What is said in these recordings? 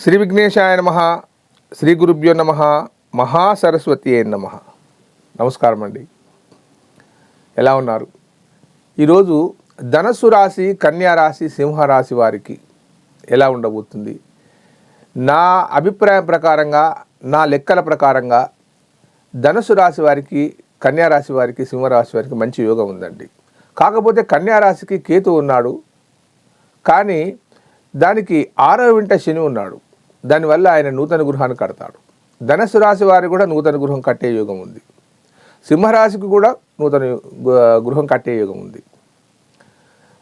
శ్రీ విఘ్నేశాయ నమ శ్రీ గురుభ్యో నమ మహాసరస్వతి అయిన నమ. నమస్కారం అండి. ఎలా ఉన్నారు? ఈరోజు ధనస్సు రాశి కన్యారాశి సింహరాశి వారికి ఎలా ఉండబోతుంది? నా అభిప్రాయం ప్రకారంగా నా లెక్కల ప్రకారంగా ధనుసు రాశి వారికి కన్యారాశి వారికి సింహరాశి వారికి మంచి యోగం ఉందండి. కాకపోతే కన్యారాశికి కేతు ఉన్నాడు. కానీ దానికి ఆరో వింట శని ఉన్నాడు. దానివల్ల ఆయన నూతన గృహాన్ని కడతాడు. ధనస్సు రాశి వారికి కూడా నూతన గృహం కట్టే యోగం ఉంది. సింహరాశికి కూడా నూతన గృహం కట్టే యోగం ఉంది.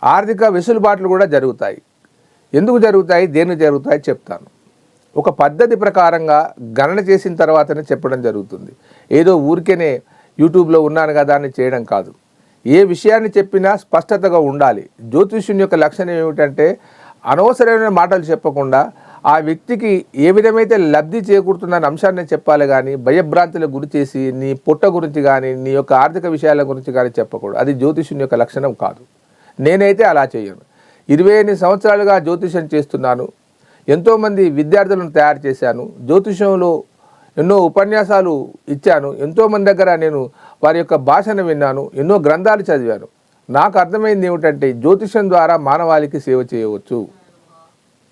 ఆర్థిక వెసులుబాట్లు కూడా జరుగుతాయి. ఎందుకు జరుగుతాయి? దేని జరుగుతాయి చెప్తాను. ఒక పద్ధతి ప్రకారంగా గణన చేసిన తర్వాతనే చెప్పడం జరుగుతుంది. ఏదో ఊరికేనే యూట్యూబ్లో ఉన్నాను కదా అని చేయడం కాదు. ఏ విషయాన్ని చెప్పినా స్పష్టతగా ఉండాలి. జ్యోతిష్యుని యొక్క లక్షణం ఏమిటంటే అనవసరమైన మాటలు చెప్పకుండా ఆ వ్యక్తికి ఏ విధమైతే లబ్ధి చేకూరుతున్న అంశాన్ని చెప్పాలి కానీ భయభ్రాంతులకు గురి చేసి నీ పుట్ట గురించి కానీ నీ యొక్క ఆర్థిక విషయాల గురించి కానీ చెప్పకూడదు. అది జ్యోతిష్యుని యొక్క లక్షణం కాదు. నేనైతే అలా చేయను. ఇరవై ఎనిమిది సంవత్సరాలుగా జ్యోతిషం చేస్తున్నాను. ఎంతోమంది విద్యార్థులను తయారు చేశాను. జ్యోతిషంలో ఎన్నో ఉపన్యాసాలు ఇచ్చాను. ఎంతోమంది దగ్గర నేను వారి యొక్క భాషను విన్నాను. ఎన్నో గ్రంథాలు చదివాను. నాకు అర్థమైంది ఏమిటంటే జ్యోతిషం ద్వారా మానవాళికి సేవ చేయవచ్చు.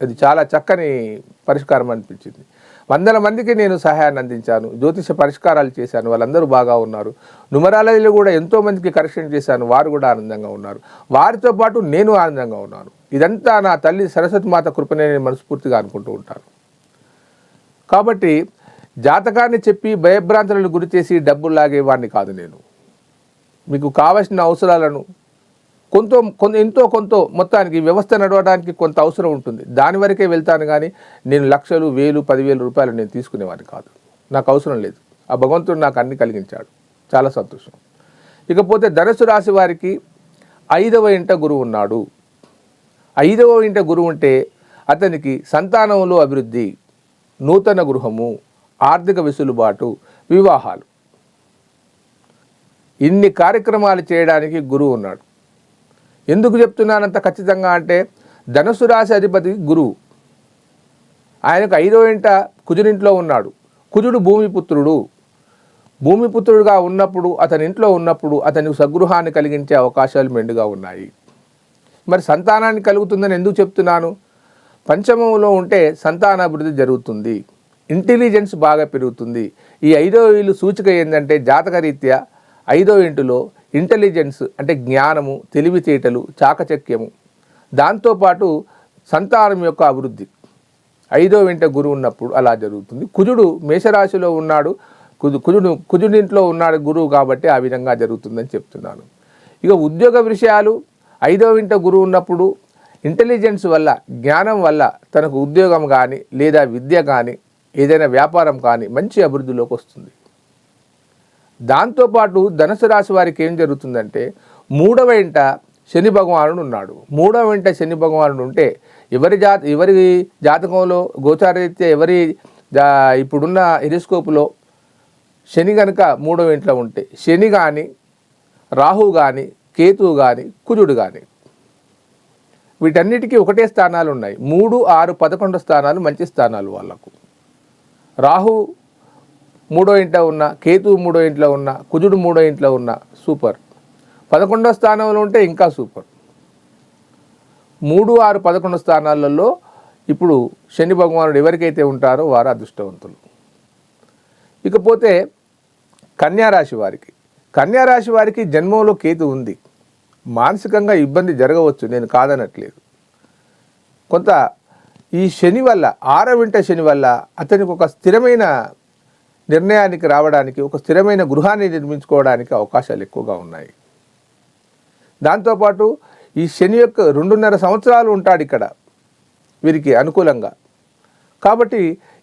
అది చాలా చక్కని పరిష్కారం అనిపించింది. వందల మందికి నేను సహాయాన్ని అందించాను. జ్యోతిష పరిష్కారాలు చేశాను. వాళ్ళందరూ బాగా ఉన్నారు. నుమరాలజీలో కూడా ఎంతో మందికి కరెక్షన్ చేశాను. వారు కూడా ఆనందంగా ఉన్నారు. వారితో పాటు నేను ఆనందంగా ఉన్నాను. ఇదంతా నా తల్లి సరస్వతి మాత కృపనే నేను మనస్ఫూర్తిగా అనుకుంటూ ఉంటాను. కాబట్టి జాతకాన్ని చెప్పి భయభ్రాంతులను గురి చేసి డబ్బులు లాగేవాడిని కాదు నేను. మీకు కావలసిన అవసరాలను కొంత కొంత ఎంతో కొంత మొత్తానికి వ్యవస్థ నడవడానికి కొంత అవసరం ఉంటుంది. దాని వరకే వెళ్తాను కానీ నేను లక్షలు వేలు పదివేలు రూపాయలు నేను తీసుకునేవాడిని కాదు. నాకు అవసరం లేదు. ఆ భగవంతుడు నాకు అన్ని కలిగించాడు. చాలా సంతోషం. ఇకపోతే ధనుసు రాశి వారికి ఐదవ ఇంట గురువు ఉన్నాడు. ఐదవ ఇంట గురువు ఉంటే అతనికి సంతానంలో అభివృద్ధి నూతన గృహము ఆర్థిక వెసులుబాటు వివాహాలు. ఇన్ని కార్యక్రమాలు చేయడానికి గురువు ఉన్నాడు. ఎందుకు చెప్తున్నానంత ఖచ్చితంగా అంటే ధనుసు రాశి అధిపతి గురువు. ఆయనకు ఐదో ఇంట కుజునింట్లో ఉన్నాడు. కుజుడు భూమిపుత్రుడు భూమిపుత్రుడుగా ఉన్నప్పుడు అతని ఇంట్లో ఉన్నప్పుడు అతనికి సగృహాన్ని కలిగించే అవకాశాలు మెండుగా ఉన్నాయి. మరి సంతానాన్ని కలుగుతుందని ఎందుకు చెప్తున్నాను? పంచమంలో ఉంటే సంతానాభివృద్ధి జరుగుతుంది. ఇంటెలిజెన్స్ బాగా పెరుగుతుంది. ఈ ఐదో ఇల్లు సూచిక ఏంటంటే జాతకరీత్యా ఐదో ఇంటిలో ఇంటెలిజెన్స్ అంటే జ్ఞానము తెలివితేటలు చాకచక్యము. దాంతోపాటు సంతానం యొక్క అభివృద్ధి. ఐదో వెంట గురువు ఉన్నప్పుడు అలా జరుగుతుంది. కుజుడు మేషరాశిలో ఉన్నాడు. కుజు కుజుడు కుజుడింట్లో ఉన్నాడు గురువు కాబట్టి ఆ విధంగా జరుగుతుందని చెప్తున్నాను. ఇక ఉద్యోగ విషయాలు ఐదో వింట గురువు ఉన్నప్పుడు ఇంటెలిజెన్స్ వల్ల జ్ఞానం వల్ల తనకు ఉద్యోగం కానీ లేదా విద్య కానీ ఏదైనా వ్యాపారం కానీ మంచి అభివృద్ధిలోకి వస్తుంది. దాంతోపాటు ధనుసు రాశి వారికి ఏం జరుగుతుందంటే మూడవ ఇంట శని భగవానుడు ఉన్నాడు. మూడవ ఇంట శని భగవానుడు ఉంటే ఎవరి జాత ఎవరి జాతకంలో గోచారరీత్యా ఎవరి జా ఇప్పుడున్న ఎరిస్కోపులో శని కనుక మూడవ ఇంట్లో ఉంటే శని కానీ రాహు కానీ కేతువు కానీ కుజుడు కానీ వీటన్నిటికీ ఒకటే స్థానాలు ఉన్నాయి మూడు ఆరు పదకొండు స్థానాలు మంచి స్థానాలు వాళ్ళకు. రాహు మూడో ఇంట్లో ఉన్న కేతు మూడో ఇంట్లో ఉన్న కుజుడు మూడో ఇంట్లో ఉన్న సూపర్. పదకొండో స్థానంలో ఉంటే ఇంకా సూపర్. మూడు ఆరు పదకొండు స్థానాలలో ఇప్పుడు శని భగవానుడు ఎవరికైతే ఉంటారో వారు అదృష్టవంతులు. ఇకపోతే కన్యారాశి వారికి. కన్యారాశి వారికి జన్మంలో కేతు ఉంది. మానసికంగా ఇబ్బంది జరగవచ్చు నేను కాదనట్లేదు. కొంత ఈ శని వల్ల ఆరవింట శని వల్ల అతనికి ఒక స్థిరమైన నిర్ణయానికి రావడానికి ఒక స్థిరమైన గృహాన్ని నిర్మించుకోవడానికి అవకాశాలు ఎక్కువగా ఉన్నాయి. దాంతోపాటు ఈ శని యొక్క రెండున్నర సంవత్సరాలు ఉంటాడు ఇక్కడ వీరికి అనుకూలంగా. కాబట్టి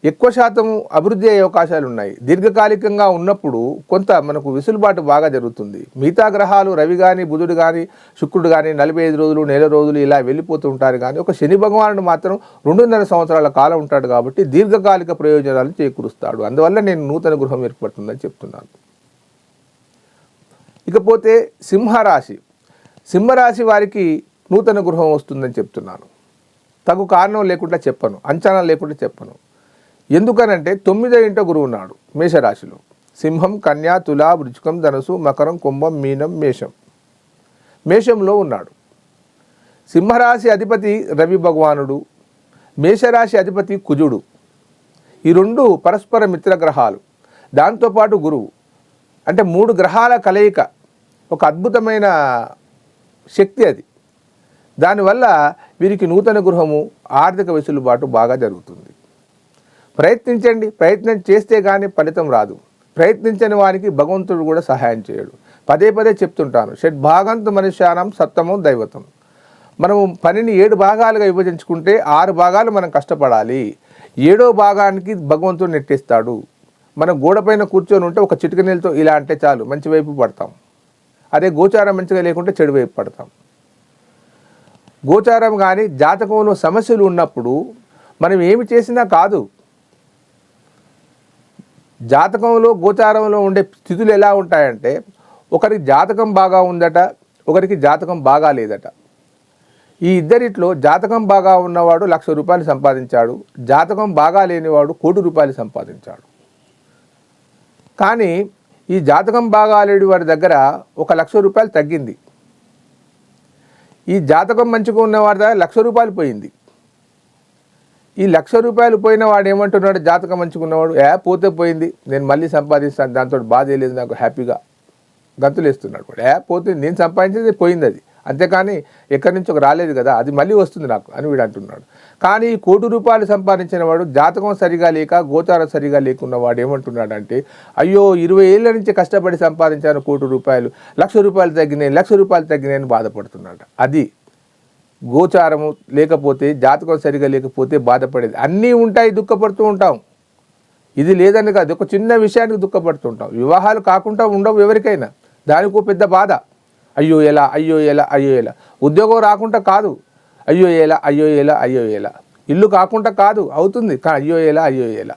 ఎక్కువ శాతం అభివృద్ధి అయ్యే అవకాశాలు ఉన్నాయి. దీర్ఘకాలికంగా ఉన్నప్పుడు కొంత మనకు విసులుబాటు బాగా జరుగుతుంది. మిగతా గ్రహాలు రవి కానీ బుధుడు కానీ శుక్రుడు కానీ నలభై ఐదు రోజులు నెల రోజులు ఇలా వెళ్ళిపోతూ ఉంటారు కానీ ఒక శని భగవానుడు మాత్రం రెండున్నర సంవత్సరాల కాలం ఉంటాడు కాబట్టి దీర్ఘకాలిక ప్రయోజనాలు చేకూరుస్తాడు. అందువల్ల నేను నూతన గృహం ఏర్పడుతుందని చెప్తున్నాను. ఇకపోతే సింహరాశి. సింహరాశి వారికి నూతన గృహం వస్తుందని చెప్తున్నాను. తగు కారణం లేకుండా చెప్పను అంచనా లేకుండా చెప్పను. ఎందుకనంటే తొమ్మిదో ఇంట గురువు ఉన్నాడు మేషరాశిలో. సింహం కన్యా తులా వృచ్చికం ధనుసు మకరం కుంభం మీనం మేషం. మేషంలో ఉన్నాడు. సింహరాశి అధిపతి రవి భగవానుడు మేషరాశి అధిపతి కుజుడు. ఈ రెండు పరస్పర మిత్ర గ్రహాలు. దాంతోపాటు గురువు. అంటే మూడు గ్రహాల కలయిక. ఒక అద్భుతమైన శక్తి అది. దానివల్ల వీరికి నూతన గృహము ఆర్థిక వెసులుబాటు బాగా జరుగుతుంది. ప్రయత్నించండి ప్రయత్నం చేస్తే కానీ ఫలితం రాదు. ప్రయత్నించని వారికి భగవంతుడు కూడా సహాయం చేయడు. పదే పదే చెప్తుంటాను షడ్ భాగంతు మనుష్యానం సత్తమం దైవతం. మనము పనిని ఏడు భాగాలుగా విభజించుకుంటే ఆరు భాగాలు మనం కష్టపడాలి. ఏడో భాగానికి భగవంతుడు నెట్టేస్తాడు. మనం గోడపైన కూర్చొని ఉంటే ఒక చిటిక నీళ్ళతో ఇలా అంటే చాలు మంచి వైపు పడతాం. అదే గోచారం మంచిగా లేకుంటే చెడు వైపు పడతాం. గోచారం కానీ జాతకంలో సమస్యలు ఉన్నప్పుడు మనం ఏమి చేసినా కాదు. జాతకంలో గోచారంలో ఉండే స్థితులు ఎలా ఉంటాయంటే ఒకరికి జాతకం బాగా ఉందట ఒకరికి జాతకం బాగా లేదట. ఈ ఇద్దరిట్లో జాతకం బాగా ఉన్నవాడు లక్ష రూపాయలు సంపాదించాడు జాతకం బాగా లేనివాడు కోటి రూపాయలు సంపాదించాడు. కానీ ఈ జాతకం బాగా లేని వాడి దగ్గర ఒక లక్ష రూపాయలు తగ్గింది. ఈ జాతకం మంచిగా ఉన్నవాడి దగ్గర లక్ష రూపాయలు పోయింది. ఈ లక్ష రూపాయలు పోయిన వాడు ఏమంటున్నాడు? జాతకం మంచిగా ఉన్నవాడు. ఏ పోతే పోయింది. నేను మళ్ళీ సంపాదిస్తాను. దాంతో బాధ లేదు నాకు. హ్యాపీగా గంతులు వేస్తున్నాడు వాడు ఏ పోతే నేను సంపాదించింది పోయింది అది. అంతేకాని ఎక్కడి నుంచి ఒక రాలేదు కదా అది మళ్ళీ వస్తుంది నాకు అని వీడు అంటున్నాడు. కానీ కోటి రూపాయలు సంపాదించిన వాడు జాతకం సరిగా లేక గోచారం సరిగా లేకున్న వాడు ఏమంటున్నాడు అంటే అయ్యో ఇరవై ఏళ్ళ నుంచి కష్టపడి సంపాదించాను కోటి రూపాయలు లక్ష రూపాయలు తగ్గినాయి లక్ష రూపాయలు తగ్గినాయని బాధపడుతున్నాడు. అది గోచారము లేకపోతే జాతకం సరిగా లేకపోతే బాధపడేది. అన్నీ ఉంటాయి దుఃఖపడుతూ ఉంటాం. ఇది లేదని కాదు ఒక చిన్న విషయానికి దుఃఖపడుతుంటాం వివాహాలు కాకుండా ఉండవు ఎవరికైనా. దానికి పెద్ద బాధ. అయ్యో ఎలా అయ్యో ఎలా అయ్యో ఎలా. ఉద్యోగం రాకుండా కాదు. అయ్యో ఎలా అయ్యో ఎలా అయ్యో ఎలా. ఇల్లు కాకుండా కాదు అవుతుంది. కానీ అయ్యో ఎలా అయ్యో ఎలా.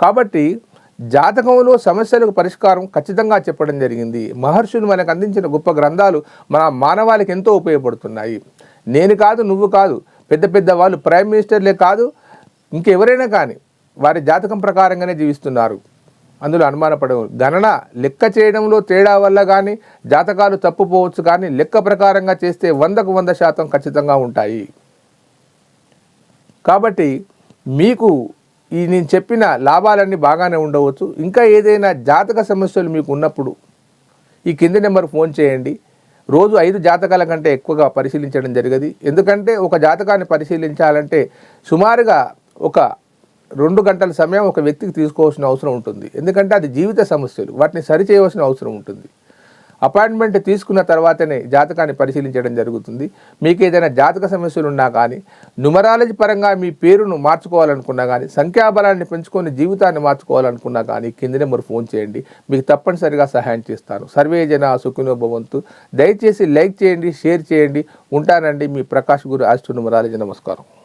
కాబట్టి జాతకంలో సమస్యలకు పరిష్కారం ఖచ్చితంగా చెప్పడం జరిగింది. మహర్షులు మనకు అందించిన గొప్ప గ్రంథాలు మన మానవాళికి ఎంతో ఉపయోగపడుతున్నాయి. నేను కాదు నువ్వు కాదు. పెద్ద పెద్ద వాళ్ళు ప్రైమ్ మినిస్టర్లే కాదు ఇంకెవరైనా కానీ వారి జాతకం ప్రకారంగానే జీవిస్తున్నారు. అందులో అనుమానపడవు. గణన లెక్క చేయడంలో తేడా వల్ల కానీ జాతకాలు తప్పుపోవచ్చు కానీ లెక్క ప్రకారంగా చేస్తే వందకు వంద శాతం ఖచ్చితంగా ఉంటాయి. కాబట్టి మీకు ఈ నేను చెప్పిన లాభాలన్నీ బాగానే ఉండవచ్చు. ఇంకా ఏదైనా జాతక సమస్యలు మీకు ఉన్నప్పుడు ఈ కింది నెంబర్ ఫోన్ చేయండి. రోజు ఐదు జాతకాల కంటే ఎక్కువగా పరిశీలించడం జరిగింది. ఎందుకంటే ఒక జాతకాన్ని పరిశీలించాలంటే సుమారుగా ఒక రెండు గంటల సమయం ఒక వ్యక్తికి తీసుకోవాల్సిన అవసరం ఉంటుంది. ఎందుకంటే అది జీవిత సమస్యలు. వాటిని సరిచేయవలసిన అవసరం ఉంటుంది. అపాయింట్మెంట్ తీసుకున్న తర్వాతనే జాతకాన్ని పరిశీలించడం జరుగుతుంది. మీకు ఏదైనా జాతక సమస్యలు ఉన్నా కానీ న్యూమరాలజీ పరంగా మీ పేరును మార్చుకోవాలనుకున్నా కానీ సంఖ్యాబలాన్ని పెంచుకొని జీవితాన్ని మార్చుకోవాలనుకున్నా కానీ కింద నెంబర్ ఫోన్ చేయండి. మీకు తప్పనిసరిగా సహాయం చేస్తాను. సర్వే జన సుఖినోభవంతు దయచేసి లైక్ చేయండి షేర్ చేయండి. ఉంటానండి మీ ప్రకాష్ గురు ఆస్ట్రో న్యూమరాలజీ. నమస్కారం.